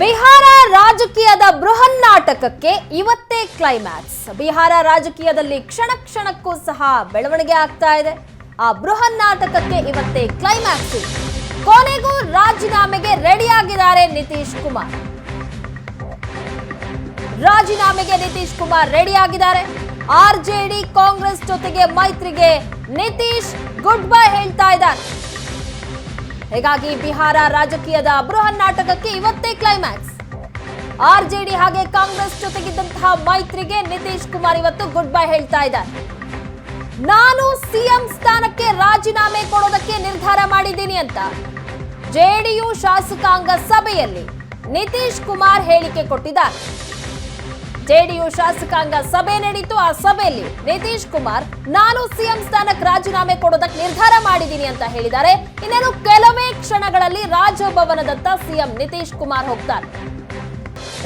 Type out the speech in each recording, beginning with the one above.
ಬಿಹಾರ ರಾಜಕೀಯದ ಬೃಹನ್ನಾಟಕಕ್ಕೆ ಇವತ್ತೇ ಕ್ಲೈಮ್ಯಾಕ್ಸ್ ಬಿಹಾರ ರಾಜಕೀಯದಲ್ಲಿ ಕ್ಷಣ ಕ್ಷಣಕ್ಕೂ ಸಹ ಬೆಳವಣಿಗೆ ಆಗ್ತಾ ಇದೆ. ಆ ಬೃಹನ್ನಾಟಕಕ್ಕೆ ಇವತ್ತೇ ಕ್ಲೈಮ್ಯಾಕ್ಸ್. ಕೊನೆಗೂ ರಾಜೀನಾಮೆಗೆ ರೆಡಿಯಾಗಿದ್ದಾರೆ ನಿತೀಶ್ ಕುಮಾರ್. ರಾಜೀನಾಮೆಗೆ ನಿತೀಶ್ ಕುಮಾರ್ ರೆಡಿಯಾಗಿದ್ದಾರೆ. ಆರ್ಜೆಡಿ ಕಾಂಗ್ರೆಸ್ ಜೊತೆಗೆ ಮೈತ್ರಿಗೆ ನಿತೀಶ್ ಗುಡ್ ಬೈ ಹೇಳ್ತಾ ಇದ್ದಾರೆ. ಹೀಗಾಗಿ ಬಿಹಾರ ರಾಜಕೀಯದ ಬೃಹನ್ನಾಟಕಕ್ಕೆ ಇವತ್ತೇ ಕ್ಲೈಮ್ಯಾಕ್ಸ್ ಆರ್ಜೆಡಿ ಹಾಗೆ ಕಾಂಗ್ರೆಸ್ ಜೊತೆಗಿದ್ದಂತಹ ಮೈತ್ರಿಗೆ ನಿತೀಶ್ ಕುಮಾರ್ ಇವತ್ತು ಗುಡ್ ಬೈ ಹೇಳ್ತಾ ಇದ್ದಾರೆ. ನಾನು ಸಿಎಂ ಸ್ಥಾನಕ್ಕೆ ರಾಜೀನಾಮೆ ಕೊಡೋದಕ್ಕೆ ನಿರ್ಧಾರ ಮಾಡಿದ್ದೀನಿ ಅಂತ ಜೆಡಿಯು ಶಾಸಕಾಂಗ ಸಭೆಯಲ್ಲಿ ನಿತೀಶ್ ಕುಮಾರ್ ಹೇಳಿಕೆ ಕೊಟ್ಟಿದ್ದಾರೆ. ಜೆಡಿಯು ಶಾಸಕಾಂಗ ಸಭೆ ನಡೀತು. ಆ ಸಭೆಯಲ್ಲಿ ನಿತೀಶ್ ಕುಮಾರ್, ನಾನು ಸಿಎಂ ಸ್ಥಾನಕ್ಕೆ ರಾಜೀನಾಮೆ ಕೊಡೋದಕ್ಕೆ ನಿರ್ಧಾರ ಮಾಡಿದ್ದೀನಿ ಅಂತ ಹೇಳಿದ್ದಾರೆ. ಇನ್ನೇನು ಕೆಲವೇ ಕ್ಷಣಗಳಲ್ಲಿ ರಾಜಭವನದತ್ತ ಸಿಎಂ ನಿತೀಶ್ ಕುಮಾರ್ ಹೋಗ್ತಾರೆ.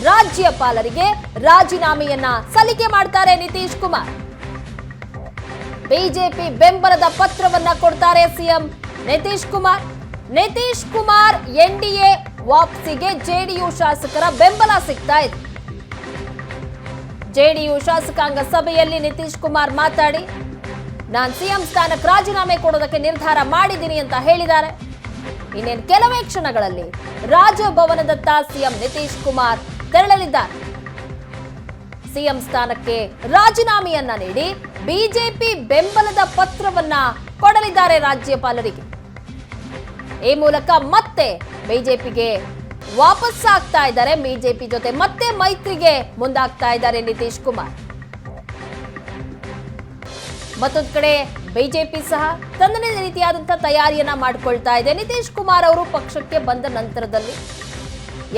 ರಾಜ್ಯಪಾಲರಿಗೆ ರಾಜೀನಾಮೆಯನ್ನ ಸಲ್ಲಿಕೆ ಮಾಡ್ತಾರೆ ನಿತೀಶ್ ಕುಮಾರ್. ಬಿಜೆಪಿ ಬೆಂಬಲದ ಪತ್ರವನ್ನ ಕೊಡ್ತಾರೆ ಸಿಎಂ ನಿತೀಶ್ ಕುಮಾರ್. ನಿತೀಶ್ ಕುಮಾರ್ ಎನ್ಡಿಎ ವಾಪಸಿಗೆ ಜೆಡಿಯು ಶಾಸಕರ ಬೆಂಬಲ ಸಿಗ್ತಾ ಇದೆ. ಜೆಡಿಯು ಶಾಸಕಾಂಗ ಸಭೆಯಲ್ಲಿ ನಿತೀಶ್ ಕುಮಾರ್ ಮಾತಾಡಿ, ನಾನು ಸಿಎಂ ಸ್ಥಾನಕ್ಕೆ ರಾಜೀನಾಮೆ ಕೊಡೋದಕ್ಕೆ ನಿರ್ಧಾರ ಮಾಡಿದ್ದೀನಿ ಅಂತ ಹೇಳಿದ್ದಾರೆ. ಇನ್ನೇನು ಕೆಲವೇ ಕ್ಷಣಗಳಲ್ಲಿ ರಾಜಭವನದತ್ತ ಸಿಎಂ ನಿತೀಶ್ ಕುಮಾರ್ ತೆರಳಲಿದ್ದಾರೆ. ಸಿಎಂ ಸ್ಥಾನಕ್ಕೆ ರಾಜೀನಾಮೆಯನ್ನ ನೀಡಿ ಬಿಜೆಪಿ ಬೆಂಬಲದ ಪತ್ರವನ್ನ ಕೊಡಲಿದ್ದಾರೆ ರಾಜ್ಯಪಾಲರಿಗೆ. ಈ ಮೂಲಕ ಮತ್ತೆ ಬಿಜೆಪಿಗೆ ವಾಪಸ್ ಆಗ್ತಾ ಇದ್ದಾರೆ ಬಿಜೆಪಿ ಜೊತೆ. ಮತ್ತೆ ಮೈತ್ರಿಗೆ ಮುಂದಾಗ್ತಾ ಇದ್ದಾರೆ ನಿತೀಶ್ ಕುಮಾರ್. ಮತ್ತೊಂದು ಕಡೆ ಬಿಜೆಪಿ ಸಹ ತನ್ನದೇ ರೀತಿಯಾದಂತಹ ತಯಾರಿಯನ್ನ ಮಾಡಿಕೊಳ್ತಾ ಇದೆ. ನಿತೀಶ್ ಕುಮಾರ್ ಅವರು ಪಕ್ಷಕ್ಕೆ ಬಂದ ನಂತರದಲ್ಲಿ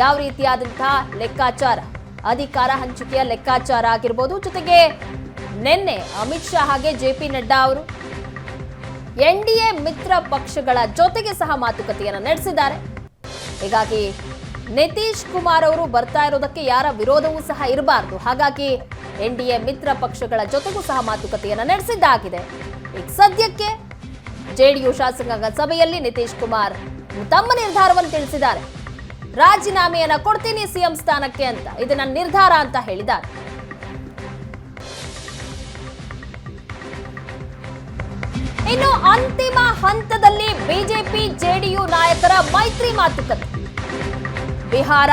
ಯಾವ ರೀತಿಯಾದಂತಹ ಲೆಕ್ಕಾಚಾರ, ಅಧಿಕಾರ ಹಂಚಿಕೆಯ ಲೆಕ್ಕಾಚಾರ ಆಗಿರ್ಬೋದು, ಜೊತೆಗೆ ನಿನ್ನೆ ಅಮಿತ್ ಶಾ ಹಾಗೆ ಜೆ ಪಿ ನಡ್ಡಾ ಅವರು ಎನ್ ಡಿ ಮಿತ್ರ ಪಕ್ಷಗಳ ಜೊತೆಗೆ ಸಹ ಮಾತುಕತೆಯನ್ನು ನಡೆಸಿದ್ದಾರೆ. ಹೀಗಾಗಿ ನಿತೀಶ್ ಕುಮಾರ್ ಅವರು ಬರ್ತಾ ಇರೋದಕ್ಕೆ ಯಾರ ವಿರೋಧವೂ ಸಹ ಇರಬಾರದು. ಹಾಗಾಗಿ ಎನ್ ಡಿ ಎ ಮಿತ್ರ ಪಕ್ಷಗಳ ಜೊತೆಗೂ ಸಹ ಮಾತುಕತೆಯನ್ನು ನಡೆಸಿದ್ದಾಗಿದೆ. ಈಗ ಸದ್ಯಕ್ಕೆ ಜೆಡಿಯು ಶಾಸಕಾಂಗ ಸಭೆಯಲ್ಲಿ ನಿತೀಶ್ ಕುಮಾರ್ ತಮ್ಮ ನಿರ್ಧಾರವನ್ನು ತಿಳಿಸಿದ್ದಾರೆ. ರಾಜೀನಾಮೆಯನ್ನ ಕೊಡ್ತೀನಿ ಸಿಎಂ ಸ್ಥಾನಕ್ಕೆ ಅಂತ. ಇದು ನನ್ನ ನಿರ್ಧಾರ ಅಂತ ಹೇಳಿದ್ದಾರೆ. ಇನ್ನು ಅಂತಿಮ ಹಂತದಲ್ಲಿ ಬಿಜೆಪಿ, ಜೆಡಿಯು ನಾಯಕರ ಮೈತ್ರಿ ಮಾತುಕತೆ. ಬಿಹಾರ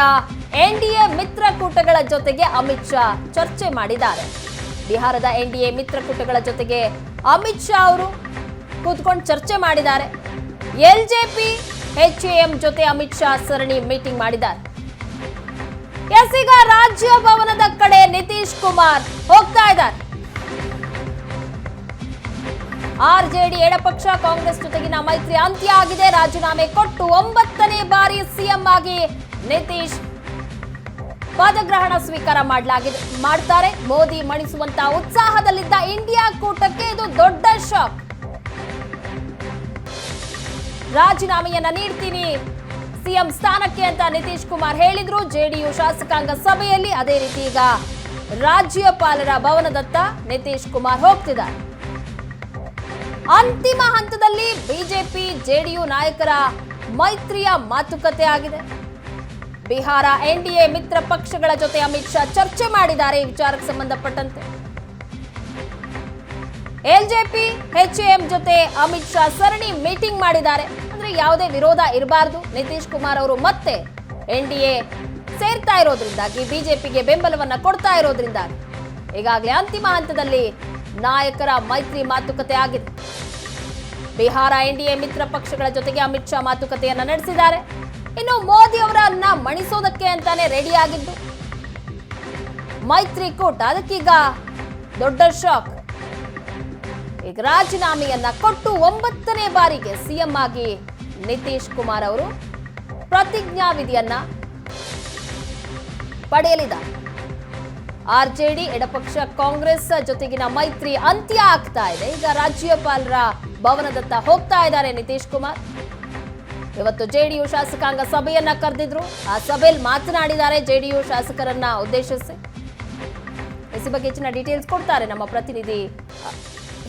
ಎನ್ಡಿಎ ಮಿತ್ರಕೂಟಗಳ ಜೊತೆಗೆ ಅಮಿತ್ ಶಾ ಚರ್ಚೆ ಮಾಡಿದ್ದಾರೆ. ಬಿಹಾರದ ಎನ್ಡಿಎ ಮಿತ್ರಕೂಟಗಳ ಜೊತೆಗೆ ಅಮಿತ್ ಶಾ ಅವರು ಕೂತ್ಕೊಂಡು ಚರ್ಚೆ ಮಾಡಿದ್ದಾರೆ. ಎಲ್ಜೆಪಿ ಎಚ್ಎಎಂ ಜೊತೆ ಅಮಿತ್ ಶಾ ಸರಣಿ ಮೀಟಿಂಗ್ ಮಾಡಿದ್ದಾರೆ. ಎಸ್ ಈಗ ರಾಜ್ಯ ಭವನದ ಕಡೆ ನಿತೀಶ್ ಕುಮಾರ್ ಹೋಗ್ತಾ ಇದ್ದಾರೆ. ಆರ್ಜೆಡಿ ಎಡಪಕ್ಷ ಕಾಂಗ್ರೆಸ್ ಜೊತೆಗಿನ ಮೈತ್ರಿ ಅಂತ್ಯ ಆಗಿದೆ. ರಾಜೀನಾಮೆ ಕೊಟ್ಟು ಒಂಬತ್ತನೇ ಬಾರಿ ಸಿಎಂ ಆಗಿ ನಿತೀಶ್. ಪದಗ್ರಹಣ ಸ್ವೀಕಾರ ಮಾಡಲಾಗಿದೆ, ಮಾಡ್ತಾರೆ. ಮೋದಿ ಮಣಿಸುವಂತ ಉತ್ಸಾಹದಲ್ಲಿದ್ದ ಇಂಡಿಯಾ ಕೂಟಕ್ಕೆ ಇದು ದೊಡ್ಡ ಶಾಕ್. ರಾಜೀನಾಮೆಯನ್ನ ನೀಡ್ತೀನಿ. ಸಿಎಂ ಸ್ಥಾನಕ್ಕೆ ಅಂತ ನಿತೀಶ್ ಕುಮಾರ್ ಹೇಳಿದ್ರು. ಜೆಡಿಯು ಶಾಸಕಾಂಗ ಸಭೆಯಲ್ಲಿ ಅದೇ ರೀತಿ ಈಗ ರಾಜ್ಯಪಾಲರ ಭವನದತ್ತ ನಿತೀಶ್ ಕುಮಾರ್ ಹೋಗ್ತಿದ್ದಾರೆ. ಅಂತಿಮ ಹಂತದಲ್ಲಿ ಬಿಜೆಪಿ, ಜೆಡಿಯು ನಾಯಕರ ಮೈತ್ರಿಯ ಮಾತುಕತೆ ಆಗಿದೆ. ಬಿಹಾರ ಎನ್ಡಿಎ ಮಿತ್ರ ಪಕ್ಷಗಳ ಜೊತೆ ಅಮಿತ್ ಶಾ ಚರ್ಚೆ ಮಾಡಿದ್ದಾರೆ. ಈ ವಿಚಾರಕ್ಕೆ ಸಂಬಂಧಪಟ್ಟಂತೆ ಎಲ್ಜೆಪಿ ಎಚ್ಎಎಂ ಜೊತೆ ಅಮಿತ್ ಶಾ ಸರಣಿ ಮೀಟಿಂಗ್ ಮಾಡಿದ್ದಾರೆ. ಅಂದ್ರೆ ಯಾವುದೇ ವಿರೋಧ ಇರಬಾರದು. ನಿತೀಶ್ ಕುಮಾರ್ ಅವರು ಮತ್ತೆ ಎನ್ಡಿಎ ಸೇರ್ತಾ ಇರೋದ್ರಿಂದಾಗಿ ಬಿಜೆಪಿಗೆ ಬೆಂಬಲವನ್ನ ಕೊಡ್ತಾ ಇರೋದ್ರಿಂದಾಗಿ. ಈಗಾಗಲೇ ಅಂತಿಮ ಹಂತದಲ್ಲಿ ನಾಯಕರ ಮೈತ್ರಿ ಮಾತುಕತೆ ಆಗಿದೆ. ಬಿಹಾರ ಎನ್ಡಿಎ ಮಿತ್ರ ಪಕ್ಷಗಳ ಜೊತೆಗೆ ಅಮಿತ್ ಶಾ ಮಾತುಕತೆಯನ್ನ ನಡೆಸಿದ್ದಾರೆ. ಇನ್ನು ಮೋದಿ ಅವರನ್ನ ಮಣಿಸೋದಕ್ಕೆ ಅಂತಾನೆ ರೆಡಿ ಆಗಿದ್ದು. ಮೈತ್ರಿಕೂಟ ಅದಕ್ಕೀಗ ದೊಡ್ಡ ಶಾಕ್ ಈಗ ರಾಜೀನಾಮೆಯನ್ನ ಕೊಟ್ಟು ಒಂಬತ್ತನೇ ಬಾರಿಗೆ ಸಿಎಂ ಆಗಿ ನಿತೀಶ್ ಕುಮಾರ್ ಅವರು ಪ್ರತಿಜ್ಞಾ ವಿಧಿಯನ್ನ ಪಡೆಯಲಿದ್ದಾರೆ ಆರ್ಜೆಡಿ ಎಡಪಕ್ಷ ಕಾಂಗ್ರೆಸ್ ಜೊತೆಗಿನ ಮೈತ್ರಿ ಅಂತ್ಯ ಆಗ್ತಾ ಇದೆ. ಈಗ ರಾಜ್ಯಪಾಲರ ಭವನದತ್ತ ಹೋಗ್ತಾ ಇದ್ದಾರೆ ನಿತೀಶ್ ಕುಮಾರ್. ಇವತ್ತು ಜೆಡಿಯು ಶಾಸಕಾಂಗ ಸಭೆಯನ್ನ ಕರೆದಿದ್ರು. ಆ ಸಭೆಯಲ್ಲಿ ಮಾತನಾಡಿದ್ದಾರೆ ಜೆಡಿಯು ಶಾಸಕರನ್ನ ಉದ್ದೇಶಿಸಿ. ಈ ಬಗ್ಗೆ ಹೆಚ್ಚಿನ ಡೀಟೇಲ್ಸ್ ಕೊಡ್ತಾರೆ ನಮ್ಮ ಪ್ರತಿನಿಧಿ,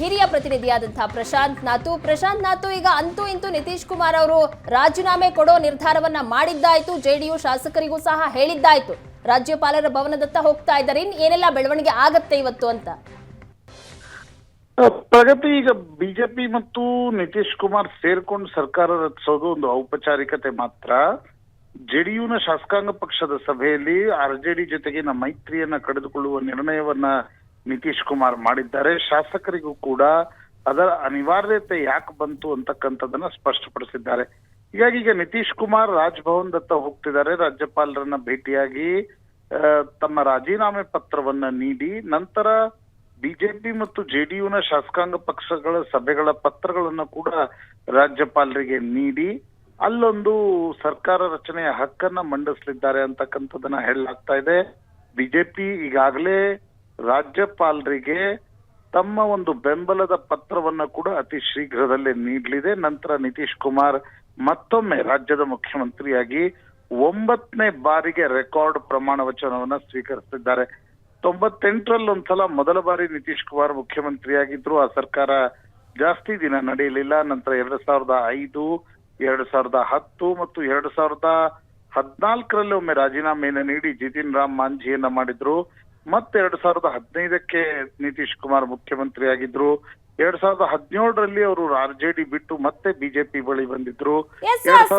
ಹಿರಿಯ ಪ್ರತಿನಿಧಿಯಾದಂತಹ ಪ್ರಶಾಂತ್ ನಾತು ಪ್ರಶಾಂತ್ ನಾತು ಈಗ ಅಂತೂ ಇಂತೂ ನಿತೀಶ್ ಕುಮಾರ್ ಅವರು ರಾಜೀನಾಮೆ ಕೊಡೋ ನಿರ್ಧಾರವನ್ನ ಮಾಡಿದ್ದಾಯ್ತು, ಜೆಡಿಯು ಶಾಸಕರಿಗೂ ಸಹ ಹೇಳಿದ್ದಾಯ್ತು. ರಾಜ್ಯಪಾಲರ ಭವನದತ್ತ ಹೋಗ್ತಾ ಇದ್ದಾರೆ, ಇನ್ ಏನೆಲ್ಲ ಬೆಳವಣಿಗೆ ಆಗತ್ತೆ ಇವತ್ತು ಅಂತ? ಪ್ರಗತಿ ಈಗ ಬಿಜೆಪಿ ಮತ್ತು ನಿತೀಶ್ ಕುಮಾರ್ ಸೇರ್ಕೊಂಡು ಸರ್ಕಾರ ರಚಿಸೋದು ಒಂದು ಔಪಚಾರಿಕತೆ ಮಾತ್ರ. ಜೆಡಿಯುನ ಶಾಸಕಾಂಗ ಪಕ್ಷದ ಸಭೆಯಲ್ಲಿ ಆರ್ಜೆಡಿ ಜೊತೆಗಿನ ಮೈತ್ರಿಯನ್ನ ಕಡಿದುಕೊಳ್ಳುವ ನಿರ್ಣಯವನ್ನ ನಿತೀಶ್ ಕುಮಾರ್ ಮಾಡಿದ್ದಾರೆ. ಶಾಸಕರಿಗೂ ಕೂಡ ಅದರ ಅನಿವಾರ್ಯತೆ ಯಾಕೆ ಬಂತು ಅಂತಕ್ಕಂಥದ್ದನ್ನ ಸ್ಪಷ್ಟಪಡಿಸಿದ್ದಾರೆ. ಹೀಗಾಗಿ ಈಗ ನಿತೀಶ್ ಕುಮಾರ್ ರಾಜ್ಭವನ್ ದತ್ತ ಹೋಗ್ತಿದ್ದಾರೆ. ರಾಜ್ಯಪಾಲರನ್ನ ಭೇಟಿಯಾಗಿ ತಮ್ಮ ರಾಜೀನಾಮೆ ಪತ್ರವನ್ನ ನೀಡಿ, ನಂತರ ಬಿಜೆಪಿ ಮತ್ತು ಜೆಡಿಯುನ ಶಾಸಕಾಂಗ ಪಕ್ಷಗಳ ಸಭೆಗಳ ಪತ್ರಗಳನ್ನು ಕೂಡ ರಾಜ್ಯಪಾಲರಿಗೆ ನೀಡಿ ಅಲ್ಲೊಂದು ಸರ್ಕಾರ ರಚನೆಯ ಹಕ್ಕನ್ನ ಮಂಡಿಸಲಿದ್ದಾರೆ ಅಂತಕ್ಕಂಥದ್ದನ್ನ ಹೇಳಲಾಗ್ತಾ ಇದೆ. ಬಿಜೆಪಿ ಈಗಾಗಲೇ ರಾಜ್ಯಪಾಲರಿಗೆ ತಮ್ಮ ಒಂದು ಬೆಂಬಲದ ಪತ್ರವನ್ನ ಕೂಡ ಅತಿ ಶೀಘ್ರದಲ್ಲೇ ನೀಡಲಿದೆ. ನಂತರ ನಿತೀಶ್ ಕುಮಾರ್ ಮತ್ತೊಮ್ಮೆ ರಾಜ್ಯದ ಮುಖ್ಯಮಂತ್ರಿಯಾಗಿ ಒಂಬತ್ತನೇ ಬಾರಿಗೆ ರೆಕಾರ್ಡ್ ಪ್ರಮಾಣ ವಚನವನ್ನ ಸ್ವೀಕರಿಸಿದ್ದಾರೆ ತೊಂಬತ್ತೆಂಟರಲ್ಲಿ ಒಂದ್ಸಲ ಮೊದಲ ಬಾರಿ ನಿತೀಶ್ ಕುಮಾರ್ ಮುಖ್ಯಮಂತ್ರಿಯಾಗಿದ್ರು. ಆ ಸರ್ಕಾರ ಜಾಸ್ತಿ ದಿನ ನಡೆಯಲಿಲ್ಲ. ನಂತರ ಎರಡ್ ಸಾವಿರದ ಐದು ಎರಡ್ ಸಾವಿರದ ಹತ್ತು ಮತ್ತು ಎರಡ್ ಸಾವಿರದ ಹದಿನಾಲ್ಕರಲ್ಲಿ ಒಮ್ಮೆ ರಾಜೀನಾಮೆಯನ್ನು ನೀಡಿ ಜಿತಿನ್ ರಾಮ್ ಮಾಂಜಿಯನ್ನ ಮಾಡಿದ್ರು. ಮತ್ತೆ ಎರಡ್ ಸಾವಿರದ ಹದಿನೈದಕ್ಕೆ ನಿತೀಶ್ ಕುಮಾರ್ ಮುಖ್ಯಮಂತ್ರಿ ಆಗಿದ್ರು ಎರಡ್ ಸಾವಿರದ ಹದಿನೇಳರಲ್ಲಿ ಅವರು ಆರ್ ಜೆ ಡಿ ಬಿಟ್ಟು ಮತ್ತೆ ಬಿಜೆಪಿ ಬಳಿ ಬಂದಿದ್ರು. ಎರಡ್ ಸಾವಿರದ